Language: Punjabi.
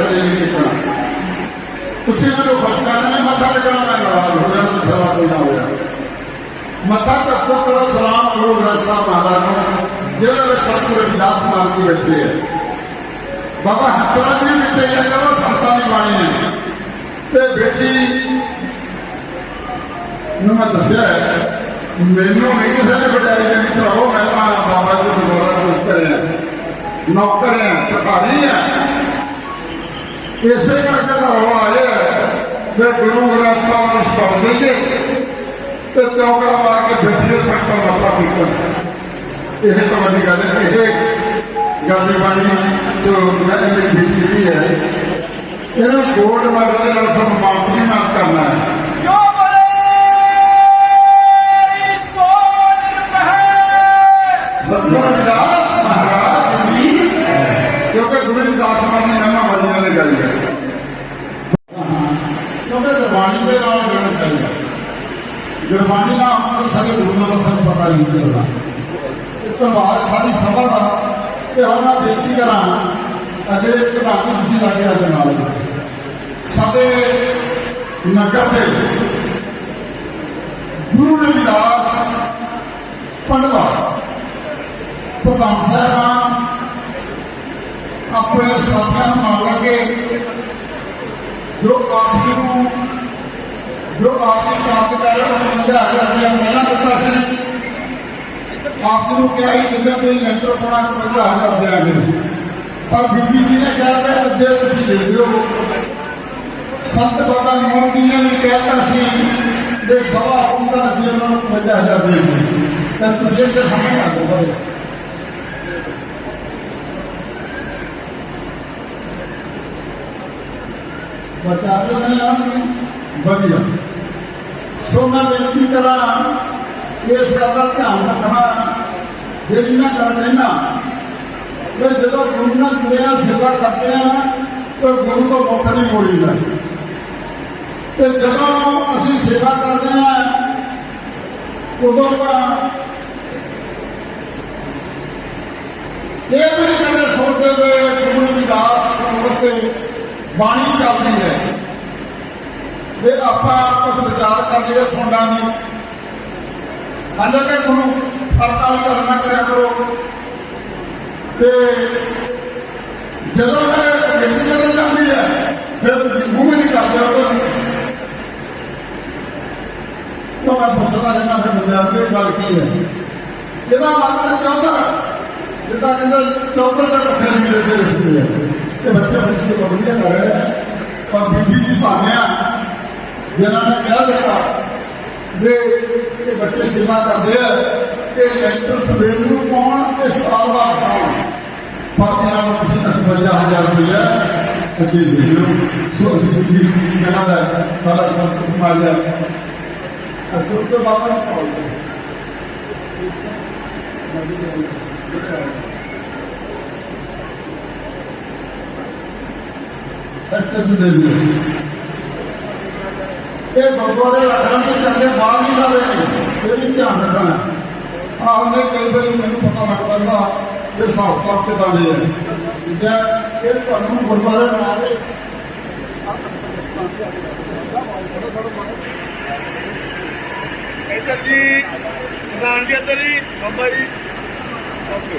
ਨੂੰ ਨਹੀਂ ਟਿਕਣਾ ਤੁਸੀਂ ਮੈਨੂੰ ਫਸਕਾ ਨੇ ਮੱਥਾ ਟਿਕਣਾ ਮੈਂ ਨਾਰਾਜ਼ ਹੋ ਜਾਣਾ ਤੇ ਕੋਈ ਨਾ ਹੋਇਆ ਮੱਥਾ ਟੱਕੋ, ਕਰੋ ਸਲਾਮ ਗੁਰੂ ਗ੍ਰੰਥ ਸਾਹਿਬ ਮਹਾਰਾਜ ਨੂੰ। ਜਿਹੜੇ ਵਿੱਚ ਸਤਿਗੁਰੂ ਰਵਿਦਾਸ ਬੈਠੇ ਹੈ ਬਾਬਾ ਹੰਸਰਾਜ ਜੀ ਵਿੱਚ ਇਹ ਕਰੋ, ਸੰਤਾਂ ਦੀ ਬਾਣੀ ਹੈ ਤੇ ਬੇਟੀ ਨੂੰ ਮੈਂ ਦੱਸਿਆ ਮੈਨੂੰ ਨਹੀਂ ਕਿਸੇ ਨੇ ਬਜਾਈ ਜਿਹੜੀ ਭਰਾਓ ਮੈਂ ਬਾਬਾ ਜੀ ਨੂੰ ਦੁਆਰਾ ਕੁਝ ਕਰਿਆ। ਨੌਕਰ ਹੈ, ਭਿਖਾਰੀ ਹੈ। ਇਸੇ ਕਰਕੇ ਤਾਂ ਉਹ ਆਏ ਗੁਰੂ ਗ੍ਰੰਥ ਸਾਹਿਬ ਨੂੰ ਛੱਡ ਦੇਈਏ ਤੇ ਚੌਕਾ ਮਾਰ ਕੇ ਬੈਠੀਏ ਸੰਤਾਂ ਦਾ ਮੱਥਾ ਟੇਕਣ। ਇਹ ਤਾਂ ਵੱਡੀ ਗੱਲ ਹੈ, ਇਹ ਗੱਲ ਦੀ ਬਾਣੀ ਜੋ ਮੈਂ ਇਹਦੀ ਹੈ, ਇਹਨੂੰ ਗੋਲਡ ਮੈਡਲ ਦੇ ਨਾਲ ਸਨਮਾਨਿਤ ਨਹੀਂ ਮਾਨ ਕਰਨਾ ਹੈ। ਦਾ ਸਾਨੂੰ ਪਤਾ ਇਹ ਧੰਨਵਾਦ ਸਾਡੀ ਸਭਾ ਦਾ ਤੇ ਹੁਣ ਮੈਂ ਬੇਨਤੀ ਕਰਾਂ ਅਜੇ ਪ੍ਰਧਾਨ ਜੀ ਤੁਸੀਂ ਲਾਗੇ ਅੱਜ ਨਾਲ ਸਾਡੇ ਨਗਰ ਦੇ ਗੁਰੂ ਰਵਿਦਾਸ ਪੰਡਵਾ ਪ੍ਰਧਾਨ ਸਾਹਿਬਾਨ, ਆਪਣੇ ਸਾਥੀਆਂ ਨੂੰ ਨਾਲ ਲੱਗੇ ਜੋ ਆਪ ਜੀ ਨੂੰ ਜੋ ਆਪ ਦੀ ਕਾਰਜ ਕਰ 50000 ਰੁਪਏ ਪਹਿਲਾਂ ਦਿੱਤਾ ਸੀ ਆਪ ਜੀ ਨੂੰ ਕਿਹਾ ਸੀ, ਜਿੱਦਾਂ ਕੋਈ ਲੈਂਟਰ ਪਾਉਣਾ 50000 ਦਿਆਂਗੇ ਪਰ ਬੀਬੀ ਜੀ ਨੇ ਕਿਹਾ ਕਿ ਅੱਧੇ ਤੁਸੀਂ ਦੇ ਦਿਓ। ਸੰਤ ਬਾਬਾ ਮੋਹਨ ਜੀ ਨੇ ਵੀ ਕਹਿਤਾ ਸੀ ਕਿ ਸਵਾ ਆਪਣੀ ਦਾ ਅੱਧੇ ਉਹਨਾਂ ਨੂੰ 50000 ਦੇ ਦਿਓ। ਤਾਂ ਤੁਸੀਂ ਇਹਦੇ ਸਾਹਮਣੇ ਆ ਜਾਓ ਭਾਈ। ਬਤਾ ਦੋ ਨਾ, ਵਧੀਆ। ਸੋ ਮੈਂ ਬੇਨਤੀ ਕਰਾਂ ਇਸ ਗੱਲ ਦਾ ਧਿਆਨ ਰੱਖਣਾ ਜਿਹੜੀ ਮੈਂ ਗੱਲ ਕਹਿਣਾ ਕਿ ਜਦੋਂ ਗੁਰੂ ਨਾਲ ਜੁੜਿਆ ਸੇਵਾ ਕਰਦੇ ਆ, ਤਾਂ ਗੁਰੂ ਤੋਂ ਮੁੱਖ ਨਹੀਂ ਮੋੜੀਦਾ। ਤੇ ਜਦੋਂ ਅਸੀਂ ਸੇਵਾ ਕਰਦੇ ਆ, ਉਦੋਂ ਤਾਂ ਇਹ ਵੀ ਨਹੀਂ ਕਹਿੰਦੇ ਸੁਣਦੇ ਹੋਏ ਗੁਰੂ ਵਿਦਾਸ ਸਰੋਵਰ ਤੇ ਬਾਣੀ ਚੱਲਦੀ ਹੈ। ਵੀ ਆਪਾਂ ਕੁਝ ਵਿਚਾਰ ਕਰਦੇ ਲਈਏ ਸੁਣਨਾ ਨਹੀਂ ਹਾਲਾਂਕਿ ਗੁਰੂ ਫਰਕਾਲੀ ਗੱਲ ਨਾ ਕਰਿਆ ਕਰੋ। ਤੇ ਜਦੋਂ ਮੈਂ ਬੇਨਤੀ ਕਰਨ ਜਾਂਦੀ ਹੈ, ਫਿਰ ਤੁਸੀਂ ਮੂੰਹ ਵੀ ਨਹੀਂ ਕਰਦੇ ਹੋ ਤਾਂ ਮੈਂ ਪੁੱਛਦਾ ਰਹਿਣਾ ਫਿਰ ਬੰਦਿਆਂ ਨੂੰ ਇਹ ਗੱਲ ਕੀ ਹੈ। ਇਹਦਾ ਮਤਲਬ ਚੌਧਰ, ਜਿੱਦਾਂ ਕਹਿੰਦਾ ਚੌਧਰ ਦਾ ਪੱਥਰ ਵੀ ਲੱਗੇ ਰਹਿੰਦੇ ਆ ਤੇ ਬੱਚੇ ਬੜੀ ਸੇ ਵਧੀਆ ਕਰ ਰਹੇ ਪਰ ਬੀਬੀ ਜੀ ਭਾਨਿਆ ਜਿਹਨਾਂ ਨੇ ਕਹਿ ਦਿੱਤਾ ਵੀ ਇਹ ਬੱਚੇ ਸੇਵਾ ਕਰਦੇ ਆ ਕਿ ਲੈਂਟਰ ਸਵੇਰ ਨੂੰ ਪਾਉਣ ਤੇ ਸਾਲ ਬਾਅਦ ਪਾਉਣ। ਪਰ ਇਹਨਾਂ ਨੂੰ ਤੁਸੀਂ 50000 ਰੁਪਇਆ ਅੱਗੇ ਦੇ ਦਿਓ ਸੋ ਅਸੀਂ ਜੀ ਕਹਿੰਦਾ ਦਾ ਸਾਰਾ ਸਭ ਸਮਾਜ ਦਾ ਅਸਲ ਤੋਂ ਬਾਬਾ ਨੂੰ ਪਾਉਂਦੇ ਸੱਚ ਦੇ ਦਿਓ। ਇਹ ਗੁਰਦੁਆਰੇ ਰੱਖਣ ਦੇ ਚੱਲੇ ਬਾਹਰ ਨਹੀਂ ਲਾਵੇ ਇਹ ਵੀ ਧਿਆਨ ਰੱਖਣਾ ਆਹ ਉਹਨੇ ਕਈ ਵਾਰੀ ਮੈਨੂੰ ਪਤਾ ਲੱਗ ਪੈਂਦਾ ਕਿ ਹਿਸਾਬ ਕਿਤਾਬ ਕਿਦਾਂ ਦੇ ਹੈ ਠੀਕ ਹੈ? ਇਹ ਤੁਹਾਨੂੰ ਗੁਰਦੁਆਰੇ ਬਣਾ ਕੇ ਇੱਧਰ ਜੀ ਜੀ ਇੱਧਰ ਜੀ ਬਾਬਾ ਜੀ। ਓਕੇ।